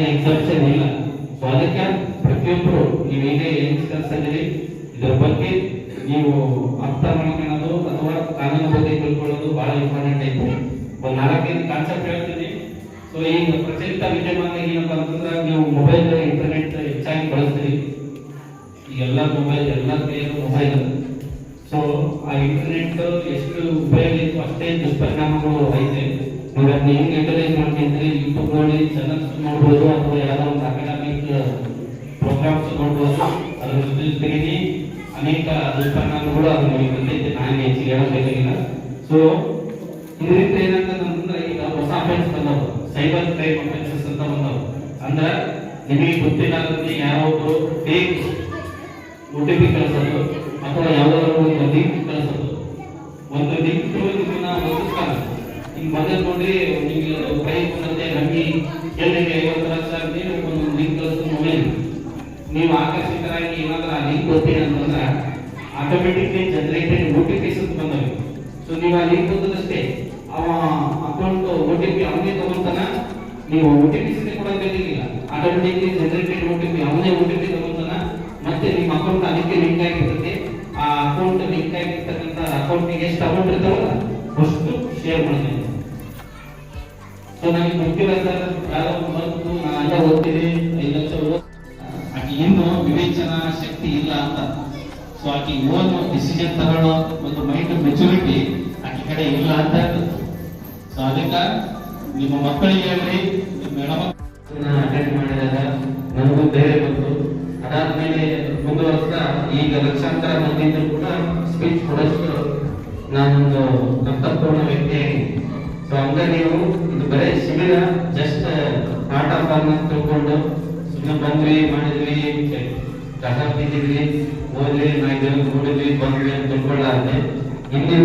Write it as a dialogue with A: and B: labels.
A: Exception ಇಲ್ಲ so ಅದಕ್ಕೆ ಪ್ರತಿಯೊಬ್ಬರು ನೀವೇನೇ ಅಲ್ಲಿ ಇದ್ರ ಬಗ್ಗೆ ನೀವು ಅರ್ಥ ಮಾಡ್ಕೊಳ್ಳೋದು ಅಥವಾ ಕಾನೂನು ಬಗ್ಗೆ ತಿಳ್ಕೊಳ್ಳೋದು ಬಹಳ ಇಂಪಾರ್ಟೆಂಟ್ ಐತೆ. ಒಂದು ನಾಲ್ಕೈದು ಕಾನ್ಸೆಪ್ಟ್ ಹೇಳ್ತೀನಿ. ಸೊ ಈಗ ಪ್ರಚಲಿತ ವಿದ್ಯಮಾನ ಏನಪ್ಪ ಅಂತಂದ್ರೆ ನೀವು ಮೊಬೈಲ್ ಇಂಟರ್ನೆಟ್ ಹೆಚ್ಚಾಗಿ ಬಳಸ್ತೀರಿ. ಎಲ್ಲ ಮೊಬೈಲ್ ಎಲ್ಲ ಕೈಯಲ್ಲೂ ಮೊಬೈಲ್ ಸೊ ಆ ಇಂಟರ್ನೆಟ್ ಎಷ್ಟು ಉಪಯೋಗ ಇತ್ತು ಅಷ್ಟೇ ದುಷ್ಪರಿಣಾಮಗಳು ಐತೆ. ನೀವು ಅದನ್ನ ಹೆಂಗ್ ಯುಟಿಲೈಸ್ ಮಾಡ್ಕೊಂಡ್ರಿ ಯೂಟ್ಯೂಬ್ ನೋಡಿ ಚಾನಲ್ಸ್ ನೋಡ್ಬೋದು ಅಥವಾ ಯಾವ್ದೋ ಒಂದು ಅಕಾಡೆಮಿಕ್ ಪ್ರೋಗ್ರಾಮ್ಸ್ ನೋಡ್ಬೋದು ಅದ್ರ ಜೊತೆಗೆ ಅನೇಕ ದುಷ್ಪರಿಣಾಮಗಳು ಅದು ನಿಮಗೆ ಬಂದೈತೆ. ನಾನು ಹೆಚ್ಚಿಗೆ ಹೇಳಬೇಕಾಗಿಲ್ಲ ಸೊ ಇದರಿಂದ ಏನಂತಂದ್ರೆ ಈಗ ಹೊಸ ಅಫೆನ್ಸ್ ಬಂದವು. ಸೈಬರ್ ಕ್ರೈಮ್ ಅಫೆನ್ಸಸ್ ಅಂತ ಬಂದವು. ಅಂದ್ರೆ ನಿಮಗೆ ಗೊತ್ತಿಲ್ಲದಂತೆ ಯಾರೋ ಒಬ್ರು ಫೇಕ್ ಒ ಕಳಿಸೋದು ಅಥವಾ ಯಾವ್ದಾದ್ರು ಒಂದು ಲಿಂಕ್ ಕಳಿಸೋದು. ಒಂದು ಲಿಂಕ್ ನಿಮ್ಮನ್ನ ಒದಗಿಸ್ತಾನೆ ಈಗ ಮೊದಲು ನೋಡಿ ನಿಮಗೆ ಕೈ ಬಂದಂತೆ ನಮಗೆ ಎಲ್ಲಿಗೆ ಐವತ್ತು ಲಕ್ಷ ನೀವು ಒಂದು ಲಿಂಕ್ ಕಳಿಸೋದು ಮೊಬೈಲ್ ನೀವು ಆಕರ್ಷಿತರಾಗಿ ಏನಾದ್ರೂ ಆ ಲಿಂಕ್ ಓದ್ತೀರಿ ಅಂತಂದ್ರೆ automatically generated O T Ps ಅಂತ ಬಂದವೆ ಸೊ ನೀವು ಆ ಲಿಂಕ್ ಓದೋದಷ್ಟೇ ಅವ ಅಕೌಂಟ್ ಓ ಟಿ ಪಿ ಅವನೇ ತಗೊಂತಾನ, ನೀವು ಓ ಟಿ ಪಿ ಕೂಡ ಬೇಕಾಗಿಲ್ಲ automatically generated O T P ಅವನೇ ಓ ಟಿ ಪಿ ತಗೊಂತಾನ, ಮತ್ತೆ ನಿಮ್ಮ ಅಕೌಂಟ್ ಅದಕ್ಕೆ ಲಿಂಕ್ ಆಗಿರ್ತದೆ. ಆ ಅಕೌಂಟ್ ಲಿಂಕ್ ಆಗಿರ್ತಕ್ಕಂಥ ಅಕೌಂಟಿಗೆ ಎಷ್ಟು ಅಮೌಂಟ್ ಇರ್ತಾವಲ್ಲ, ಅಷ್ಟು ಶೇರ್ ಮಾಡ್ತೀನಿ. ಸೊ ನನಗೆ ಗೊತ್ತಿಲ್ಲ ಸರ್ ನಾನು ಆಕೆ ಇನ್ನೂ ವಿವೇಚನಾ ಶಕ್ತಿ ಇಲ್ಲ ಅಂತ. ಸೊ ಆಕೆ ಡಿಸಿಷನ್ ತಗೊಳ್ಳೋ ಒಂದು ಮೈಂಡ್ ಮೆಚುರಿಟಿ ಆಕೆ ಕಡೆ ಇಲ್ಲ ಅಂತ ಸೊ ಅದಕ್ಕೆ ನಿಮ್ಮ ಮಕ್ಕಳಿಗೆ ಹೇಳ್ರಿ, ನಿಮ್ಮ ಅಟೆಂಡ್ ಮಾಡಿದಾಗ ನನಗೂ ಬೇರೆ ಬಂತು. ಅದಾದ್ಮೇಲೆ ಮುಂದುವರ್ಸ್ತಾ ಈಗ ಲಕ್ಷಾಂತರ ಮಂದಿದ್ರು ಕೂಡ ಸ್ಪೀಚ್ ಕೊಡೋಷ್ಟು ನಾನೊಂದು ಕರ್ತವ್ಯಪೂರ್ಣ ವ್ಯಕ್ತಿಯಾಗಿ ಸೊ ಹಂಗ ನೀವು ಇದು ಬರೀ ಶಿಬಿರ ಜಸ್ಟ್ ಪಾಠ ಫಾರ್ಮ್ ತಿಳ್ಕೊಂಡು ಸುಮ್ಮನೆ ಬಂದ್ವಿ, ಮಾಡಿದ್ವಿ, ಕಸ ಬಿದ್ದಿದ್ವಿ ಹೋದ್ವಿ ಜನ ನೋಡಿದ್ವಿ, ಬಂದ್ವಿ ಅಂತ ತಿಳ್ಕೊಳ್ಳಾರ್ದೆ. ಇಲ್ಲಿ